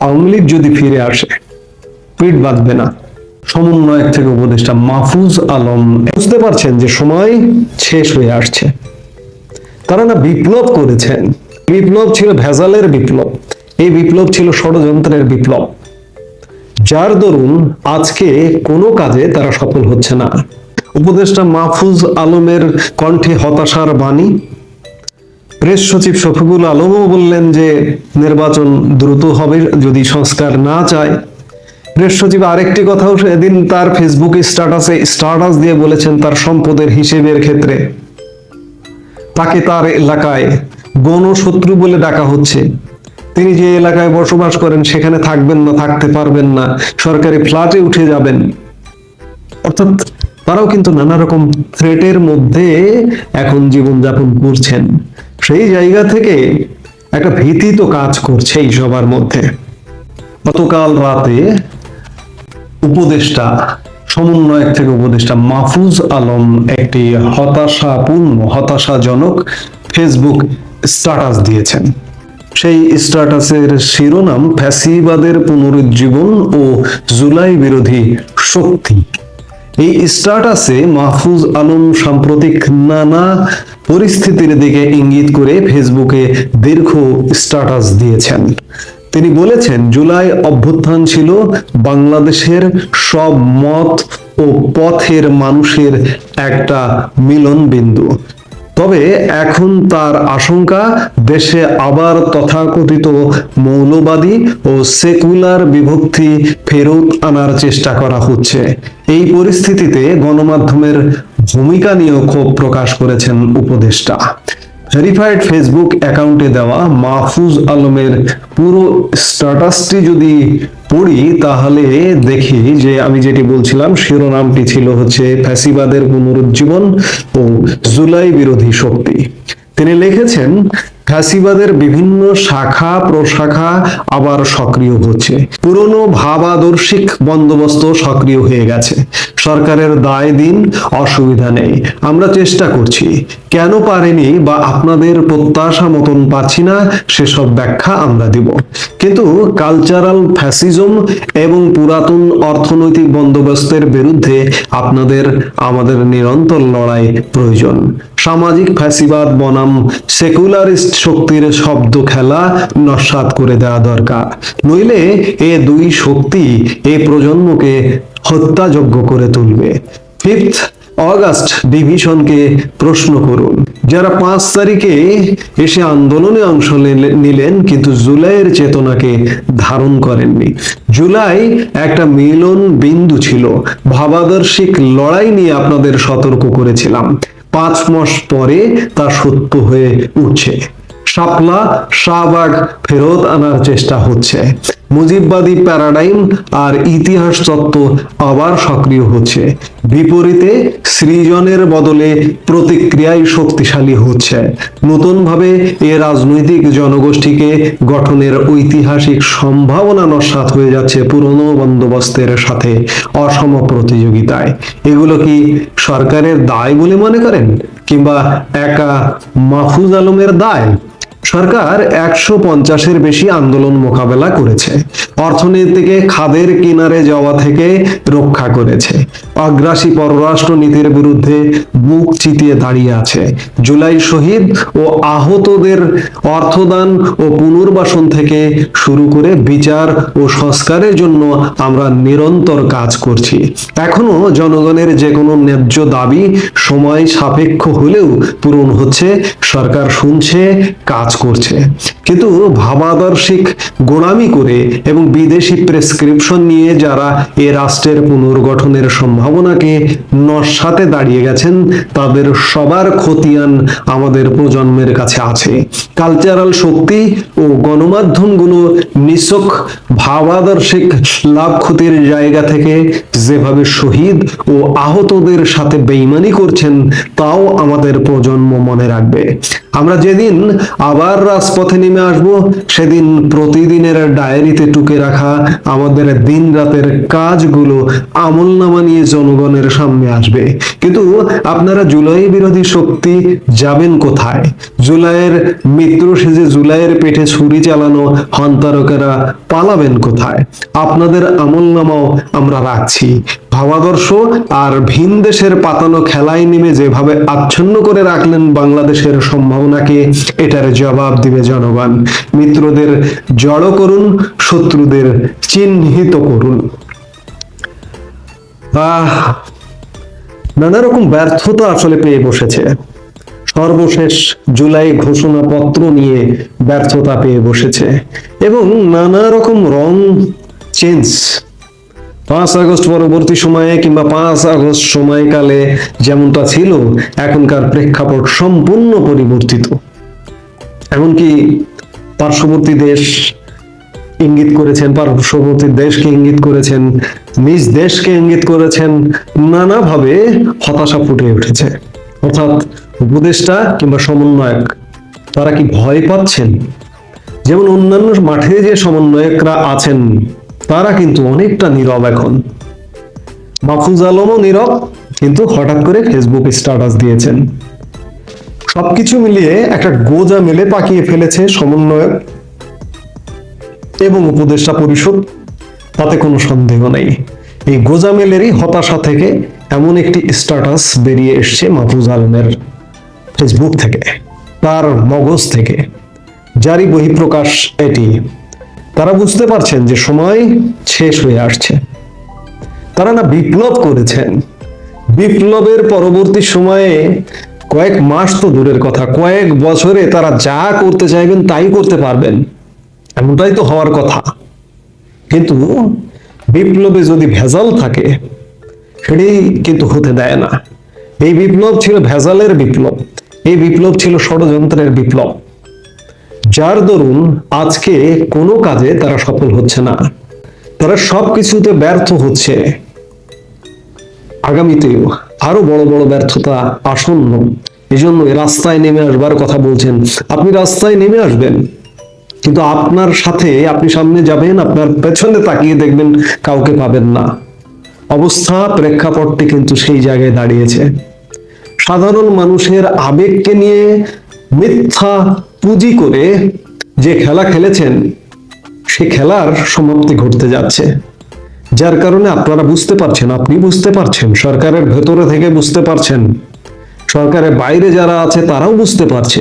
আওয়ামী যদি ফিরে আসে, পিঠ বাঁধবে না। সমন্বয়ক থেকে উপদেষ্টা মাহফুজ আলম বুঝতে পারছেন যে সময় শেষ হয়ে আসছে। তারা না বিপ্লব করেছেন। বিপ্লব ছিল ভেজালের বিপ্লব। এই বিপ্লব ছিল ষড়যন্ত্রের বিপ্লব। যার দরুন আজকে কোনো কাজে তারা সফল হচ্ছে না। উপদেষ্টা মাহফুজ আলমের কণ্ঠে হতাশার বাণী প্রেস সচিব শফিকুল আলমও বললেন যে নির্বাচন দ্রুত হবে যদি সংস্কার না চায়। প্রেস সচিব আরেকটি কথাও সেদিন তার ফেসবুকে স্ট্যাটাসে স্ট্যাটাস দিয়ে বলেছেন তার সম্পদের হিসেবের ক্ষেত্রে। তাকে তার এলাকায় গণশত্রু বলে ডাকা হচ্ছে। তিনি যে এলাকায় বসবাস করেন সেখানে থাকবেন না, থাকতে পারবেন না, সরকারি ফ্ল্যাটে উঠে যাবেন। অর্থাৎ তারাও কিন্তু নানা রকম থ্রেটের মধ্যে এখন জীবনযাপন করছেন। সেই জায়গা থেকে একটা ভীতি তো কাজ করছে এই সবার মধ্যে। গতকাল রাতে উপদেষ্টা, সমন্বয়ক থেকে উপদেষ্টা মাহফুজ আলম একটি হতাশাপূর্ণ, হতাশাজনক ফেসবুক স্ট্যাটাস দিয়েছেন। সেই স্ট্যাটাসের শিরোনাম ফ্যাসিবাদের পুনরুজ্জীবন ও জুলাই বিরোধী শক্তি। এই স্ট্যাটাসে মাহফুজ আলম সাম্প্রতিক নানা পরিস্থিতির দিকে ইঙ্গিত করে ফেসবুকে দীর্ঘ স্ট্যাটাস দিয়েছেন। তিনি বলেছেন, জুলাই অভ্যুত্থান ছিল বাংলাদেশের সব মত ও পথের মানুষের একটা মিলন বিন্দু তবে এখন তার আশঙ্কা, দেশে আবার তথাকথিত মৌলবাদী ও সেকুলার বিভক্তি ফেরত আনার চেষ্টা করা হচ্ছে। এই পরিস্থিতিতে গণমাধ্যমের ভূমিকা নিয়েও ক্ষোভ প্রকাশ করেছেন উপদেষ্টা। ভেরিফাইড ফেসবুক অ্যাকাউন্টে দেওয়া মাহফুজ আলমের পুরো স্ট্যাটাসটি যদি পড়ি, তাহলে দেখি যে আমি যেটি বলছিলাম, শিরোনামটি ছিল হচ্ছে ফ্যাসিবাদের পুনরুজ্জীবন ও জুলাই বিরোধী শক্তি। তিনি লিখেছেন ফ্যাসিবাদের বিভিন্ন শাখা প্রশাখা আবার সক্রিয় হচ্ছে। পুরনো ভাবাদর্শিক বন্দোবস্ত সক্রিয় হয়ে গেছে। সরকারের দায় দিন, অসুবিধা নেই। আমরা চেষ্টা করছি। কেন পারেনি বা আপনাদের প্রত্যাশা মতন পাচ্ছি না, সেসব ব্যাখ্যা আমরা দিব। কিন্তু কালচারাল ফ্যাসিজম এবং পুরাতন অর্থনৈতিক বন্দোবস্তের বিরুদ্ধে আপনাদের, আমাদের নিরন্তর লড়াই প্রয়োজন। সামাজিক ফ্যাসিবাদ বনাম সেকুলারিস্ট শক্তির শব্দ খেলা নস্বাত করে দেওয়া দরকার। নইলে এ দুই শক্তি এ প্রজন্মকে হত্যাযোগ্য করে তুলবে। ফিফথ অগাস্ট ডিভিশনকে প্রশ্ন করুন। যারা পাঁচ তারিখে এসে আন্দোলনে অংশ নিলে- নিলেন কিন্তু জুলাইয়ের চেতনাকে ধারণ করেননি। জুলাই একটা মিলন বিন্দু ছিল। ভাবাদর্শিক লড়াই নিয়ে আপনাদের সতর্ক করেছিলাম। পাঁচ মাস পরে তা সত্য হয়ে উঠছে। শাপলা, শাহবাগ ফেরত আনার চেষ্টা হচ্ছে। মুজিববাদী প্যারাডাইম আর ইতিহাস তত্ত্ব আবার সক্রিয় হচ্ছে। বিপরীতে সৃজনের বদলে প্রতিক্রিয়াই শক্তিশালী হচ্ছে। নতুনভাবে এ রাজনৈতিক জনগোষ্ঠীকে গঠনের ঐতিহাসিক সম্ভাবনা নস্বাত হয়ে যাচ্ছে পুরনো বন্দোবস্তের সাথে অসম প্রতিযোগিতায়। এগুলো কি সরকারের দায় বলে মনে করেন? কিংবা একা মাহফুজ আলমের দায়? সরকার একশো পঞ্চাশের বেশি আন্দোলন মোকাবেলা করেছে। অর্থনীতিকে খাদের কিনারে যাওয়া থেকে রক্ষা করেছে। অগ্রাসী পররাষ্ট্র নীতির বিরুদ্ধে বুক চিতিয়ে দাঁড়িয়ে আছে। জুলাই শহীদ ও আহতদের অর্থদান ও পুনর্বাসন থেকে শুরু করে বিচার ও সংস্কারের জন্য আমরা নিরন্তর কাজ করছি। এখনও জনগণের যে কোনো ন্যায্য দাবি সময় সাপেক্ষ হলেও পূরণ হচ্ছে। সরকার শুনছে, কাজ করছে। কিন্তু ভাবাদর্শিক গোড়ামি করে এবং বিদেশি প্রেসক্রিপশন নিয়ে যারা এ রাষ্ট্রের পুনর্গঠনের সম্ভাবনাকে নস্বাতে দাঁড়িয়ে গেছেন, তাদের সবার খতিয়ান আমাদের প্রজন্মের কাছে আছে। কালচারাল শক্তি ও গণমাধ্যমগুলো নিছক ভাবাদর্শিক লাভ ক্ষতির জায়গা থেকে যেভাবে শহীদ ও আহতদের সাথে বেইমানি করছেন, তাও আমাদের প্রজন্ম মনে রাখবে। আমরা যেদিন আবার রাজপথে নেমে আসব, সেদিন প্রতিদিনের ডায়েরিতে টুকে রাখা আমাদের দিন রাতের কাজগুলো আমল নামা নিয়ে জনগণের সামনে আসবে। কিন্তু আপনারা জুলাই বিরোধী শক্তি যাবেন কোথায়? জুলাইয়ের মিত্র সেজে জুলাইয়ের পেটে ছুরি চালানো হন্তারকেরা পালাবেন কোথায়? আপনাদের আমল নামাও আমরা রাখছি। ভাবাদর্শ আর ভিন দেশের পাতানো খেলায় নেমে যেভাবে আচ্ছন্ন করে রাখলেন বাংলাদেশের সম্ভাবনাকে, এটার জবাব দিবে জনগণ। মিত্রদের জড়ো করুন, শত্রুদের চিহ্নিত করুন। আহ নানা রকম ব্যর্থতা আসলে পেয়ে বসেছে। সর্বশেষ জুলাই ঘোষণাপত্র নিয়ে ব্যর্থতা পেয়ে বসেছে। এবং নানা রকম রং, চেঞ্জ পাঁচ আগস্ট পরবর্তী সময়ে কিংবা পাঁচ আগস্ট সময়কালে যেমনটা ছিল, এখনকার প্রেক্ষাপট সম্পূর্ণ পরিবর্তিত। এমনকি পার্শ্ববর্তী দেশ ইঙ্গিত করেছেন, পার্শ্ববর্তী দেশকে ইঙ্গিত করেছেন, নিজ দেশকে ইঙ্গিত করেছেন, নানাভাবে হতাশা ফুটে উঠেছে। অর্থাৎ উপদেষ্টা কিংবা সমন্বয়ক, তারা কি ভয় পাচ্ছেন? যেমন অন্যান্য মাঠে যে সমন্বয়করা আছেন তারা কিন্তু অনেকটা নীরব এখন। মাহফুজ আলমও নীরব, কিন্তু হঠাৎ করে ফেসবুক স্ট্যাটাস দিয়েছেন। সবকিছু মিলিয়ে একটা গোজা মেলে পাকিয়ে ফেলেছে সমন্বয়ক এবং উপদেষ্টা পরিষদ। তাতে কোনো সন্দেহ নেই। এই গোজামেলেরই হতাশা থেকে এমন একটি স্ট্যাটাস বেরিয়ে এসছে মাহফুজ আলমের ফেসবুক থেকে, তার মগজ থেকে। যারই বহিঃপ্রকাশ এটি। তারা বুঝতে পারছেন যে সময় শেষ হয়ে আসছে। তারা না বিপ্লব করেছেন। বিপ্লবের পরবর্তী সময়ে কয়েক মাস তো দূরের কথা, কয়েক বছরে তারা যা করতে চাইবেন তাই করতে পারবেন। এমনটাই তো হওয়ার কথা। কিন্তু বিপ্লবে যদি ভেজাল থাকে সেটি কিন্তু হতে দেয় না। এই বিপ্লব ছিল ভেজালের বিপ্লব, এই বিপ্লব ছিল ষড়যন্ত্রের বিপ্লব। যার দরুন আজকে কোনো কাজে তারা সফল হচ্ছে না। তারা সবকিছুতে ব্যর্থ হচ্ছে। আগামীতেও আরও বড় বড় ব্যর্থতা আসন্ন। এই জন্য রাস্তায় নেমে আসবার কথা বলছেন। আপনি রাস্তায় নেমে আসবেন। কিন্তু আপনার সাথে আপনি সামনে যাবেন, আপনার পেছনে তাকিয়ে দেখবেন কাউকে পাবেন না। অবস্থা, প্রেক্ষাপটটি কিন্তু সেই জায়গায় দাঁড়িয়েছে। সাধারণ মানুষের আবেগকে নিয়ে মিথ্যা পুঁজি করে যে খেলা খেলেছেন, সে খেলার সমাপ্তি ঘটতে যাচ্ছে। যার কারণে আপনারা বুঝতে পারছেন, আপনি বুঝতে পারছেন, সরকারের ভেতরে থেকে বুঝতে পারছেন, সরকারের বাইরে যারা আছে তারাও বুঝতে পারছে।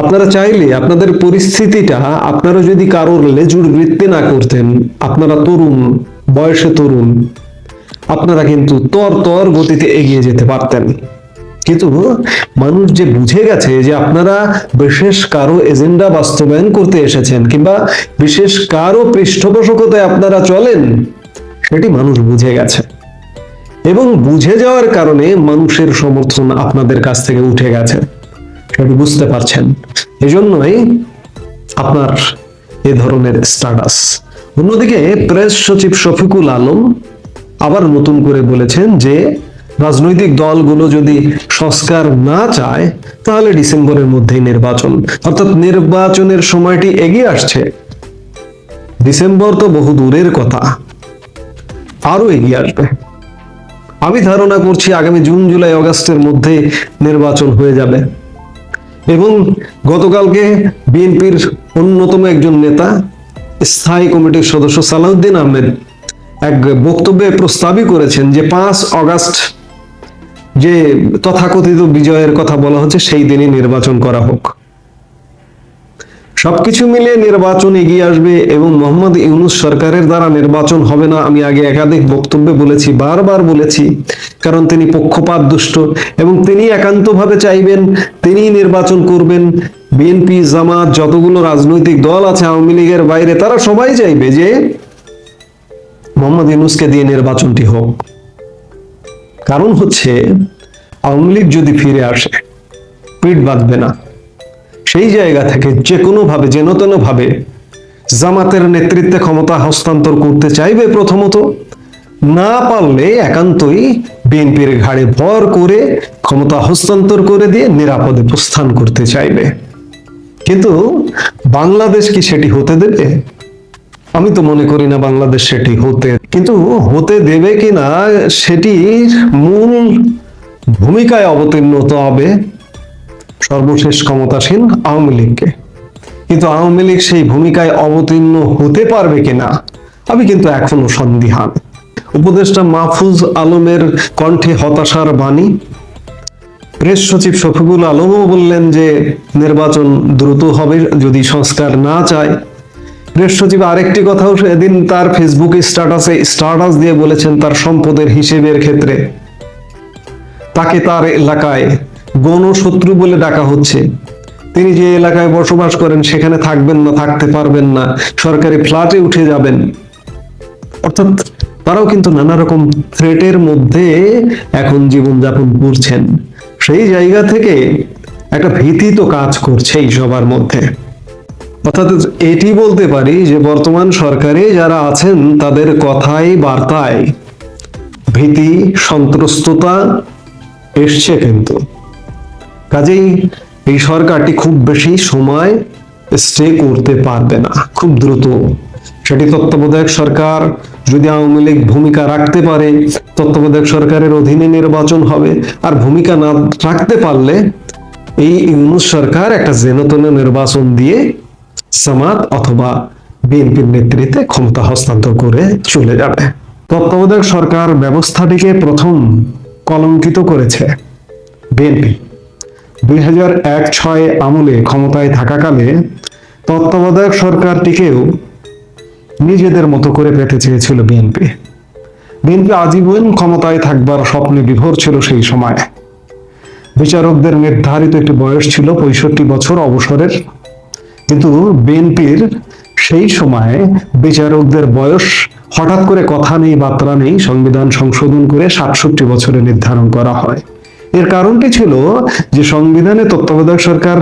আপনারা চাইলে আপনাদের পরিস্থিতিটা আপনারা যদি কারোর লেজুর বৃত্তি না করতেন, আপনারা তরুণ, বয়সে তরুণ, আপনারা কিন্তু তর তর গতিতে এগিয়ে যেতে পারতেন। কিন্তু মানুষ যে বুঝে গেছে যে আপনারা বিশেষ কারও এজেন্ডা বাস্তবায়ন করতে এসেছেন কিংবা বিশেষ কারও পৃষ্ঠপোষকতায় আপনারা চলেন, সেটি মানুষ বুঝে গেছে। এবং বুঝে যাওয়ার কারণে মানুষের সমর্থন আপনাদের কাছ থেকে উঠে গেছে, সেটি বুঝতে পারছেন। এজন্যই আপনার এ ধরনের স্ট্যাটাস অন্যদিকে প্রেস সচিব শফিকুল আলম আবার নতুন করে বলেছেন যে রাজনৈতিক দলগুলো যদি সংস্কার না চায়, তাহলে ডিসেম্বরের মধ্যেই নির্বাচন। অর্থাৎ নির্বাচনের সময়টি এগিয়ে আসছে। ডিসেম্বর তো বহু দূরের কথা। আরও এগিয়ে আসবে। আমি ধারণা করছি আগামী জুন, জুলাই, অগাস্টের মধ্যে নির্বাচন হয়ে যাবে। এবং গতকালকে বিএনপির অন্যতম একজন নেতা, স্থায়ী কমিটির সদস্য সালাউদ্দিন আহমেদ এক বক্তব্যে প্রস্তাবই করেছেন যে পাঁচ অগাস্ট যে তথাকথিত বিজয়ের কথা বলা হচ্ছে, সেই দিনই নির্বাচন করা হোক। সবকিছু মিলিয়ে নির্বাচন এগিয়ে আসবে এবং মোহাম্মদ ইউনুস সরকারের দ্বারা নির্বাচন হবে না, আমি আগে একাধিক বক্তব্যে বলেছি, বারবার বলেছি, কারণ তিনি পক্ষপাত দুষ্ট এবং তিনি একান্তভাবে চাইবেন তিনি নির্বাচন করবেন। বিএনপি, জামাত, যতগুলো রাজনৈতিক দল আছে আওয়ামী লীগের বাইরে, তারা সবাই চাইবে যে মোহাম্মদ ইউনুসকে দিয়ে নির্বাচনটি হোক। কারণ হচ্ছে আওয়ামী যদি ফিরে আসে, পিঠ বাঁধবে না। সেই জায়গা থেকে যে কোনো ভাবে যেন তেন ভাবে জামাতের নেতৃত্বে ক্ষমতা হস্তান্তর করতে চাইবে প্রথমত। না পারলে একান্তই বিএনপির ঘাড়ে ভর করে ক্ষমতা হস্তান্তর করে দিয়ে নিরাপদে প্রস্থান করতে চাইবে। কিন্তু বাংলাদেশ কি সেটি হতে দেবে? আমি তো মনে করি না বাংলাদেশ সেটি হতে, কিন্তু হতে দেবে কিনা সেটির মূল ভূমিকায় অবতীর্ণ হবে সর্বশেষ ক্ষমতাসীন আওয়ামী লীগকে। কিন্তু আওয়ামী লীগ সেই ভূমিকায় অবতীর্ণ হতে পারবে কিনা, আমি কিন্তু এখনও সন্দিহান। উপদেষ্টা মাহফুজ আলমের কণ্ঠে হতাশার বাণী। প্রেস সচিব শফিকুল আলমও বললেন যে, নির্বাচন দ্রুত হবে যদি সংস্কার না চায়। সচিব আরেকটি কথাও সেদিন তার ফেসবুক স্ট্যাটাসে স্ট্যাটাস দিয়ে বলেছেন তার সম্পদের হিসেবের ক্ষেত্রে। তাকে তার এলাকায় গণশত্রু বলে ডাকা হচ্ছে। তিনি যে এলাকায় বসবাস করেন সেখানে থাকবেন না, থাকতে পারবেন না, সরকারি ফ্ল্যাটে উঠে যাবেন। অর্থাৎ তারাও কিন্তু নানা রকম থ্রেটের মধ্যে এখন জীবনযাপন করছেন। সেই জায়গা থেকে একটা ভীতি তো কাজ করছে এই সবার মধ্যে। অর্থাৎ এটি বলতে পারি যে বর্তমান সরকারে যারা আছেন, তাদের কথায় বার্তায় ভীতি, সন্ত্রস্ততা এসছে কিন্তু। কাজেই এই সরকারটি খুব বেশি সময় স্টে করতে পারবে না, খুব দ্রুত। সেটি তত্ত্বাবধায়ক সরকার যদি আওয়ামী লীগ ভূমিকা রাখতে পারে, তত্ত্বাবধায়ক সরকারের অধীনে নির্বাচন হবে। আর ভূমিকা না রাখতে পারলে এই ইউনুস সরকার একটা জেনতন নির্বাচন দিয়ে জামাত অথবা বিএনপির নেতৃত্বে ক্ষমতা হস্তান্তর করে চলে যাবে। তত্ত্বাবধায়ক সরকার ব্যবস্থাটিকে প্রথম কলঙ্কিত করেছে বিএনপি। দুই হাজার এক ছয় আমলে ক্ষমতায় থাকাকালে তত্ত্বাবধায়ক সরকারটিকেও নিজেদের মতো করে পেতে চেয়েছিল বিএনপি। বিএনপি আজীবন ক্ষমতায় থাকবার স্বপ্নে বিভোর ছিল সেই সময়। বিচারকদের নির্ধারিত একটি বয়স ছিল পঁয়ষট্টি বছর অবসরের কিন্তু বিএনপির সেই সময় বিচারকদের বয়স হঠাৎ করে কথা নেই, বার্তা নেই, সংবিধান সংশোধন করে সাতষট্টি বছরে নির্ধারণ করা হয়। এর কারণটি ছিল যে সংবিধানে তত্ত্বাবধায়ক সরকার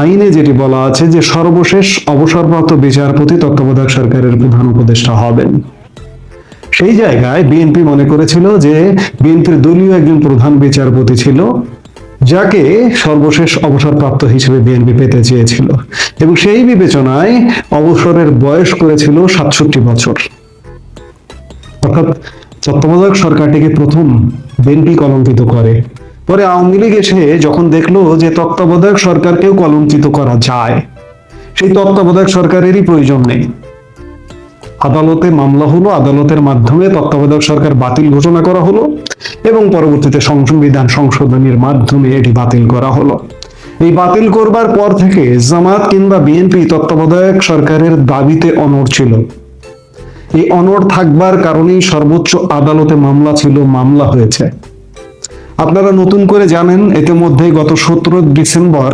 আইনে যেটি বলা আছে যে সর্বশেষ অবসরপ্রাপ্ত বিচারপতি তত্ত্বাবধায়ক সরকারের প্রধান উপদেষ্টা হবেন। সেই জায়গায় বিএনপি মনে করেছিল যে বিএনপির দলীয় একজন প্রধান বিচারপতি ছিল যাকে সর্বশেষ অবসরপ্রাপ্ত হিসেবে বিএনপি পেতে চেয়েছিল এবং সেই বিবেচনায় অবসরের বয়স করেছিল সাতষট্টি বছর। অর্থাৎ তত্ত্বাবধায়ক সরকারটিকে প্রথম বিএনপি কলঙ্কিত করে। পরে আওয়ামী লীগ এসে যখন দেখল যে তত্ত্বাবধায়ক সরকারকেও কলঙ্কিত করা যায়, সেই তত্ত্বাবধায়ক সরকারেরই প্রয়োজন নেই। আদালতে মামলা হলো, আদালতের মাধ্যমে তত্ত্বাবধায়ক সরকার বাতিল ঘোষণা করা হলো। এবং পরবর্তীতে সংবিধান সংশোধনীর মাধ্যমে এটি বাতিল করা হলো। এই বাতিল করবার পর থেকে জামাত কিংবা বিএনপি তত্ত্বাবধায়ক সরকারের দাবিতে অনড় ছিল। এই অনড় থাকবার কারণেই সর্বোচ্চ আদালতে মামলা ছিল, মামলা হয়েছে। আপনারা নতুন করে জানেন, ইতিমধ্যে গত সতেরো ডিসেম্বর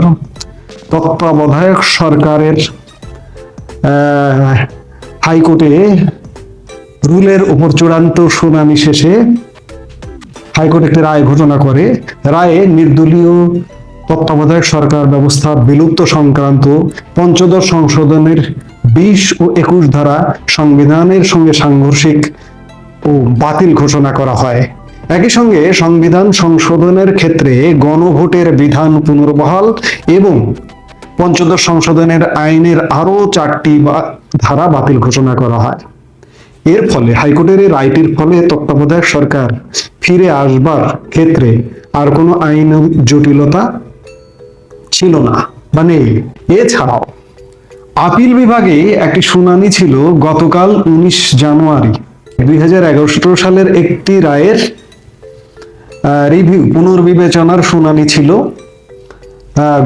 তত্ত্বাবধায়ক সরকারের হাইকোর্টে রুলের উপর চূড়ান্ত শুনানি শেষে হাইকোর্ট একটি রায় ঘোষণা করে। রায়ে নির্দলীয় তত্ত্বাবধায়ক সরকার ব্যবস্থা বিলুপ্ত সংক্রান্ত পঞ্চদশ সংশোধনের বিশ ও একুশ ধারা সংবিধানের সঙ্গে সাংঘর্ষিক ও বাতিল ঘোষণা করা হয়। একই সঙ্গে সংবিধান সংশোধনের ক্ষেত্রে গণভোটের বিধান পুনর্বহাল এবং পঞ্চদশ সংশোধনের আইনের আরও চারটি ধারা বাতিল ঘোষণা করা হয়। এর ফলে হাইকোর্টের এই রায়টির ফলে তত্ত্বাবধায়ক সরকার ফিরে আসবার ক্ষেত্রে আর কোনো আইন জটিলতা ছিল না। নেই এছাড়াও আপিল বিভাগে একটি শুনানি ছিল গতকাল উনিশ জানুয়ারি দুই সালের একটি রায়ের রিভিউ, পুনর্বিবেচনার শুনানি ছিল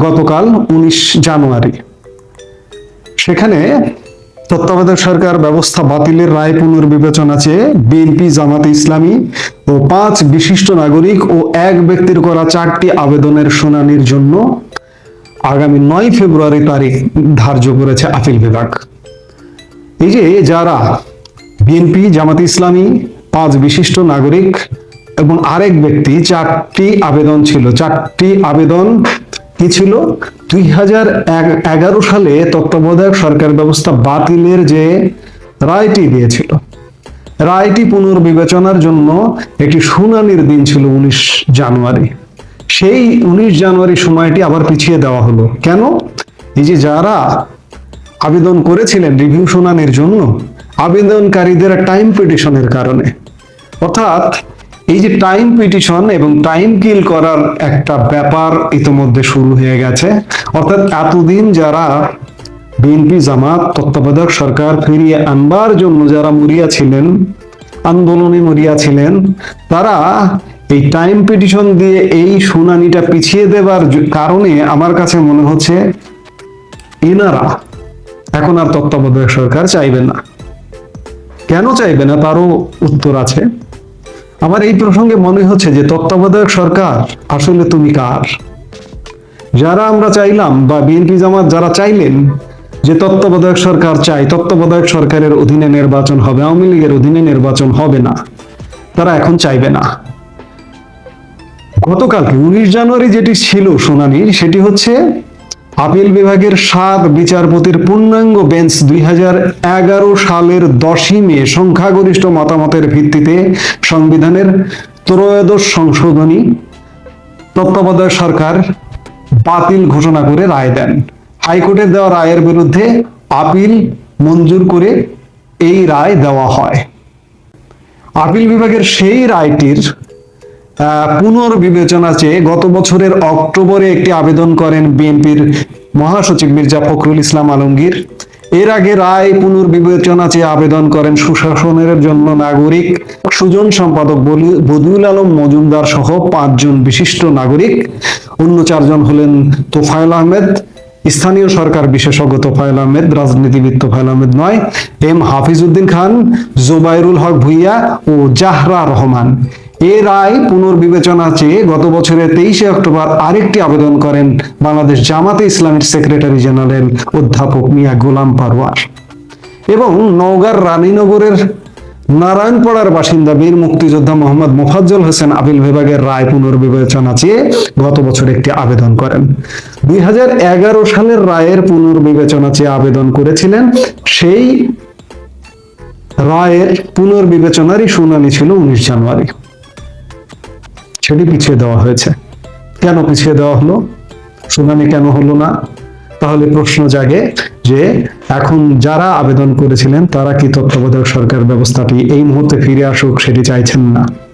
গতকাল উনিশ জানুয়ারি। সেখানে তত্ত্বাবধায়ক সরকার, ব্যবস্থা বাতিলের রায় পুনর্বিবেচনা চেয়ে বিএনপি, জামাতে ইসলামী ও পাঁচ বিশিষ্ট নাগরিক ও এক ব্যক্তির করা চারটি আবেদনের শুনানির জন্য আগামী নয় ফেব্রুয়ারি তারিখ ধার্য করেছে আপিল বিভাগ। এই যে যারা বিএনপি, জামাত ইসলামী, পাঁচ বিশিষ্ট নাগরিক এবং আরেক ব্যক্তি, চারটি আবেদন ছিল, চারটি আবেদন কি ছিল? দুই হাজার এগারো সালে তত্ত্বাবধায়ক সরকার ব্যবস্থা বাতিলের যে রায়টি দিয়েছিল। রায়টি পুনর্বিবেচনার জন্য একটি শুনানির দিন ছিল উনিশ জানুয়ারি। সেই উনিশ জানুয়ারি সময়টি আবার পিছিয়ে দেওয়া হলো। কেন? এই যে যারা আবেদন করেছিলেন রিভিউ শুনানির জন্য, আবেদনকারীদের টাইম পিটিশনের কারণে। অর্থাৎ এই যে টাইম পিটিশন এবং টাইম কিল করার একটা ব্যাপার ইতিমধ্যে শুরু হয়ে গেছে। অর্থাৎ এতদিন যারা বিএনপি জামাত, তত্ত্বাবধায়ক সরকার ফিরিয়ে আনবার জন্য যারা মরিয়া ছিলেন, আন্দোলনে মরিয়া ছিলেন, তারা এই টাইম পিটিশন দিয়ে এই শুনানিটা পিছিয়ে দেবার কারণে আমার কাছে মনে হচ্ছে এনারা এখন আর তত্ত্বাবধায়ক সরকার চাইবে না। কেন চাইবে না? তারও উত্তর আছে। আমার এই প্রসঙ্গে মনে হচ্ছে যে তত্ত্বাবধায়ক সরকার আসলে তুমি কার? যারা আমরা চাইলাম বা বিএনপি জামাত যারা চাইলেন যে তত্ত্বাবধায়ক সরকার চাই, তত্ত্বাবধায়ক সরকারের অধীনে নির্বাচন হবে, আওয়ামী লীগের অধীনে নির্বাচন হবে না, তারা এখন চাইবে না। গতকালকে উনিশ জানুয়ারি যেটি ছিল শুনানি, সেটি হচ্ছে আপিল বিভাগের সাত বিচারপতির পূর্ণাঙ্গ বেঞ্চ দুই হাজার এগারো সালের দশই মে সংখ্যাগরিষ্ঠ মতামতের ভিত্তিতে সংবিধানের ত্রয়োদশ সংশোধনী তত্ত্বাবধায়ক সরকার বাতিল ঘোষণা করে রায় দেন। হাইকোর্টের দেওয়া রায়ের বিরুদ্ধে আপিল মঞ্জুর করে এই রায় দেওয়া হয়। আপিল বিভাগের সেই রায়টির পুনর্বিবেচনা চেয়ে গত বছরের অক্টোবরে একটি আবেদন করেন বিএনপির মহাসচিব মির্জা ফখরুল ইসলাম আলমগীর। এর আগে রায় পুনর্বিবেচনা চেয়ে আবেদন করেন সুশাসনের জন্য নাগরিক সুজন সম্পাদক বদিউল আলম মজুমদার সহ পাঁচজন বিশিষ্ট নাগরিক। অন্য চারজন হলেন তোফায়েল আহমেদ, স্থানীয় সরকার বিশেষজ্ঞ তোফায়েল আহমেদ, রাজনীতিবিদ তোফায়েল আহমেদ নয়, এম হাফিজউদ্দিন খান, জোবাইরুল হক ভুইয়া ও জাহরা রহমান। এ রায় পুনর্বিবেচনা চেয়ে গত বছরের তেইশে অক্টোবর আরেকটি আবেদন করেন বাংলাদেশ জামাতে ইসলামের সেক্রেটারি জেনারেল অধ্যাপক মিয়া গোলাম পারওয়ার। এবং নওগাঁর রানীনগরের নারায়ণপাড়ার বাসিন্দা বীর মুক্তিযোদ্ধা মোহাম্মদ মোফাজ্জল হোসেন আপিল বিভাগের রায় পুনর্বিবেচনা চেয়ে গত বছর একটি আবেদন করেন। দুই হাজার এগারো সালের রায়ের পুনর্বিবেচনা চেয়ে আবেদন করেছিলেন, সেই রায়ের পুনর্বিবেচনারই শুনানি ছিল উনিশ জানুয়ারি। সেটি পিছিয়ে দেওয়া হয়েছে। কেন পিছিয়ে দেওয়া হলো? শুনানি কেন হলো না? তাহলে প্রশ্ন জাগে যে এখন যারা আবেদন করেছিলেন, তারা কি তত্ত্বাবধায়ক সরকার ব্যবস্থাটি এই মুহূর্তে ফিরে আসুক সেটি চাইছেন না?